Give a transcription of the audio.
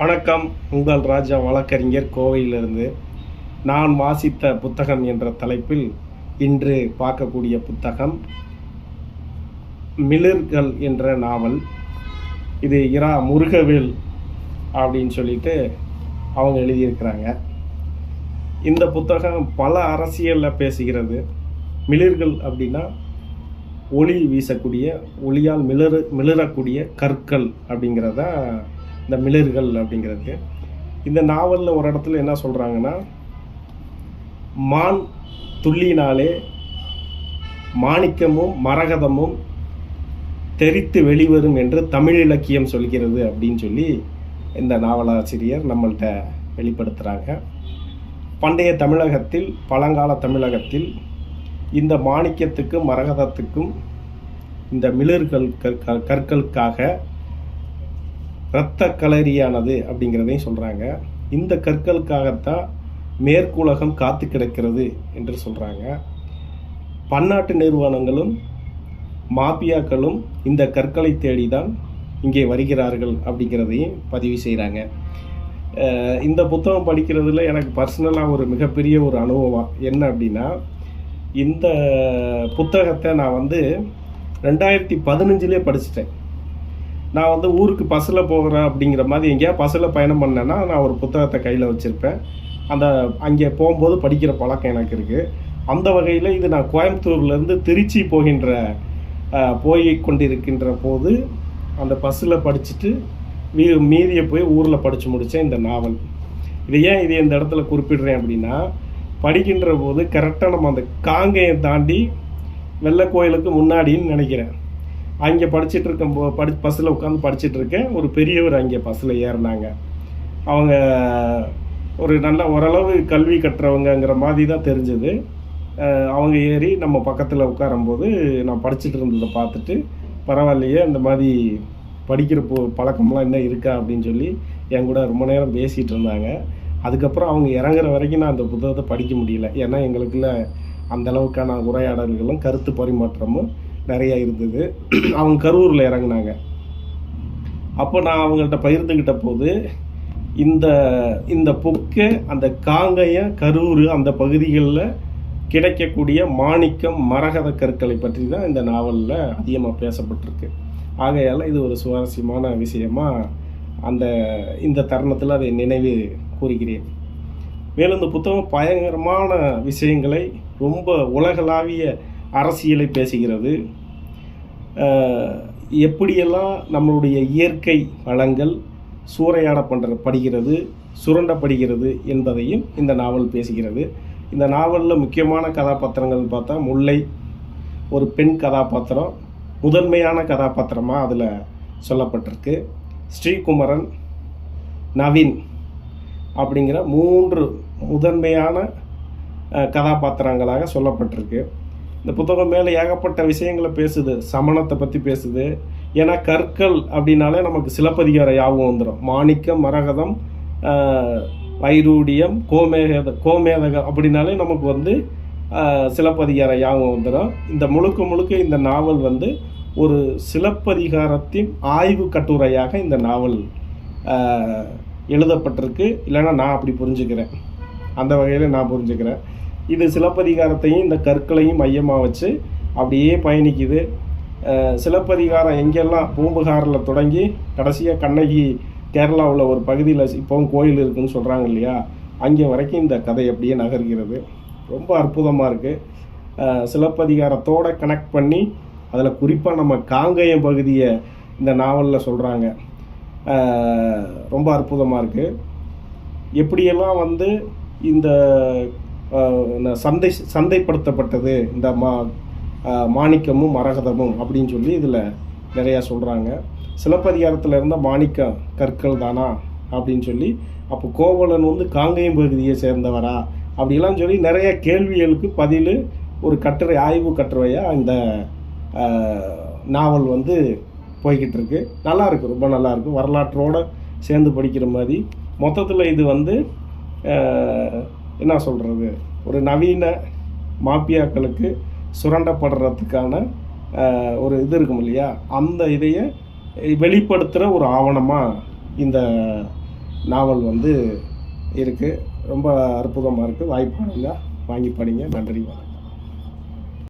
வணக்கம். உங்கள் ராஜா வழக்கறிஞர் கோவையிலிருந்து நான் வாசித்த புத்தகம் என்ற தலைப்பில் இன்று பார்க்கக்கூடிய புத்தகம் மிளிர்கள் என்ற நாவல். இது இரா முருகவேல் அப்படின்னு சொல்லிட்டு அவங்க எழுதியிருக்கிறாங்க. இந்த புத்தகம் பல அரசியலில் பேசுகிறது. மிளிர்கள் அப்படின்னா ஒளி வீசக்கூடிய ஒளியால் மிளறு மிளறக்கூடிய கற்கள் அப்படிங்கிறதா இந்த மிளர்கள் அப்படிங்கிறது. இந்த நாவலில் ஒரு இடத்துல என்ன சொல்கிறாங்கன்னா மான் துள்ளினாலே மாணிக்கமும் மரகதமும் தெரித்து வெளிவரும் என்று தமிழ் இலக்கியம் சொல்கிறது அப்படின்னு சொல்லி இந்த நாவலாசிரியர் நம்மள்கிட்ட வெளிப்படுத்துகிறாங்க பண்டைய தமிழகத்தில் பழங்கால தமிழகத்தில் இந்த மாணிக்கத்துக்கும் மரகதத்துக்கும் இந்த மிளர்கள் கற்க- கற்களுக்காக இரத்த களரியானது அப்படிங்கிறதையும் சொல்கிறாங்க இந்த கற்களுக்காகத்தான் மேற்குலகம் காத்து கிடக்கிறது என்று சொல்கிறாங்க பன்னாட்டு நிறுவனங்களும் மாபியாக்களும் இந்த கற்களை தேடி தான் இங்கே வருகிறார்கள் அப்படிங்கிறதையும் பதிவு செய்கிறாங்க இந்த புத்தகம் படிக்கிறதுல எனக்கு பர்சனலாக ஒரு மிகப்பெரிய ஒரு அனுபவம். என்ன அப்படின்னா இந்த புத்தகத்தை நான் வந்து ரெண்டாயிரத்தி பதினஞ்சிலே படிச்சிட்டேன். நான் வந்து ஊருக்கு பஸ்ஸில் போகிறேன் அப்படிங்கிற மாதிரி எங்கேயா பஸ்ஸில் பயணம் பண்ணேன்னா நான் ஒரு புத்தகத்தை கையில் வச்சுருப்பேன். அந்த அங்கே போகும்போது படிக்கிற பழக்கம் எனக்கு இருக்குது அந்த வகையில் இது நான் கோயம்புத்தூர்லேருந்து திருச்சி போகின்ற போய் கொண்டிருக்கின்ற போது அந்த பஸ்ஸில் படிச்சுட்டு மீ மீதியை போய் ஊரில் படித்து முடித்தேன் இந்த நாவல். இது ஏன் இது இந்த இடத்துல குறிப்பிடுறேன் அப்படின்னா படிக்கின்ற போது கரெக்டாக நம்ம அந்த காங்கையை தாண்டி வெள்ளை கோயிலுக்கு முன்னாடின்னு நினைக்கிறேன். அங்கே படிச்சுட்டு இருக்கும் போ படி பஸ்ஸில் உட்காந்து படிச்சுட்டு இருக்கேன். ஒரு பெரியவர் அங்கே பஸ்ஸில் ஏறினாங்க. அவங்க ஒரு நல்ல ஓரளவு கல்வி கற்றவங்கங்கிற மாதிரி தான் தெரிஞ்சது. அவங்க ஏறி நம்ம பக்கத்தில் உட்காரும்போது நான் படிச்சுட்டு இருந்ததை பார்த்துட்டு பரவாயில்லையே இந்த மாதிரி படிக்கிற போ பழக்கம்லாம் என்ன இருக்கா? அப்படின்னு சொல்லி என் கூட ரொம்ப நேரம் பேசிகிட்டு இருந்தாங்க. அதுக்கப்புறம் அவங்க இறங்குற வரைக்கும் நான் அந்த புத்தகத்தை படிக்க முடியல. ஏன்னா எங்களுக்குள்ள அந்த அளவுக்கான உரையாடல்களும் கருத்து பரிமாற்றமும் நிறையா இருந்தது. அவங்க கரூரில் இறங்குனாங்க. அப்போ நான் அவங்கள்ட்ட பகிர்ந்துக்கிட்ட போது இந்த இந்த புக்கு அந்த காங்கையம் கரூர் அந்த பகுதிகளில் கிடைக்கக்கூடிய மாணிக்கம் மரகத கற்களை பற்றி தான் இந்த நாவலில் அதிகமாக பேசப்பட்டிருக்கு. ஆகையால் இது ஒரு சுவாரஸ்யமான விஷயமா அந்த இந்த தருணத்தில் அதை நினைவு கூறுகிறேன். மேலும் இந்த புத்தகம் பயங்கரமான விஷயங்களை ரொம்ப உலகளாவிய அரசியலை பேசுகிறது. எப்படியெல்லாம் நம்மளுடைய இயற்கை வளங்கள் சூறையாட படுகிறது சுரண்டப்படுகிறது என்பதையும் இந்த நாவல் பேசுகிறது. இந்த நாவலில் முக்கியமான கதாபாத்திரங்கள் பார்த்தா முல்லை ஒரு பெண் கதாபாத்திரம் முதன்மையான கதாபாத்திரமாக அதில் சொல்லப்பட்டிருக்கு. ஸ்ரீகுமரன் நவீன் அப்படிங்கிற மூன்று முதன்மையான கதாபாத்திரங்களாக சொல்லப்பட்டிருக்கு. இந்த புத்தகம் மேலே ஏகப்பட்ட விஷயங்களை பேசுது சமணத்தை பற்றி பேசுது. ஏன்னா கற்கள் அப்படின்னாலே நமக்கு சிலப்பதிகார யாபகம் வந்துடும் மாணிக்கம் மரகதம் வைரூடியம் கோமேத கோமேதகம் அப்படின்னாலே நமக்கு வந்து சிலப்பதிகார யாபகம் வந்துடும் இந்த முழுக்க முழுக்க இந்த நாவல் வந்து ஒரு சிலப்பதிகாரத்தின் ஆய்வு கட்டுரையாக இந்த நாவல் எழுதப்பட்டிருக்கு. இல்லைன்னா நான் அப்படி புரிஞ்சுக்கிறேன். அந்த வகையில் நான் புரிஞ்சுக்கிறேன். இது சிலப்பதிகாரத்தையும் இந்த கற்களையும் மையமாக வச்சு அப்படியே பயணிக்குது. சிலப்பதிகாரம் எங்கெல்லாம் பூம்புகாரில் தொடங்கி கடைசியாக கண்ணகி கேரளாவில் ஒரு பகுதியில் இப்போவும் கோயில் இருக்குன்னு சொல்கிறாங்க இல்லையா? அங்கே வரைக்கும் இந்த கதை அப்படியே நகர்கிறது. ரொம்ப அற்புதமாக இருக்குது சிலப்பதிகாரத்தோடு கனெக்ட் பண்ணி அதில் குறிப்பாக நம்ம காங்கேயம் பகுதியை இந்த நாவலில் சொல்கிறாங்க ரொம்ப அற்புதமாக இருக்குது எப்படியெல்லாம் வந்து இந்த சந்தை சந்தைப்படுத்தப்பட்டது. இந்த மா மாணிக்கமும் மரகதமும் அப்படின்னு சொல்லி இதில் நிறையா சொல்கிறாங்க சிலப்பதிகாரத்தில் இருந்த மாணிக்க கற்கள் தானா அப்படின்னு சொல்லி அப்போ கோவலன் வந்து காங்கேயம் பகுதியை சேர்ந்தவரா அப்படிலாம் சொல்லி நிறைய கேள்விகளுக்கு பதில் ஒரு கட்டுரை ஆய்வு கட்டுரையாக இந்த நாவல் வந்து போய்கிட்டு இருக்கு. நல்லாயிருக்கு ரொம்ப நல்லாயிருக்கு வரலாற்றோடு சேர்ந்து படிக்கிற மாதிரி. மொத்தத்தில் இது வந்து என்ன சொல்கிறது ஒரு நவீன மாப்பியாக்களுக்கு சுரண்டப்படுறதுக்கான ஒரு இது இருக்கும் இல்லையா? அந்த இதையை வெளிப்படுத்துகிற ஒரு ஆவணமாக இந்த நாவல் வந்து இருக்குது ரொம்ப அற்புதமாக இருக்குது வாய்ப்பு வாங்கி படிங்க. நன்றி வணக்கம்.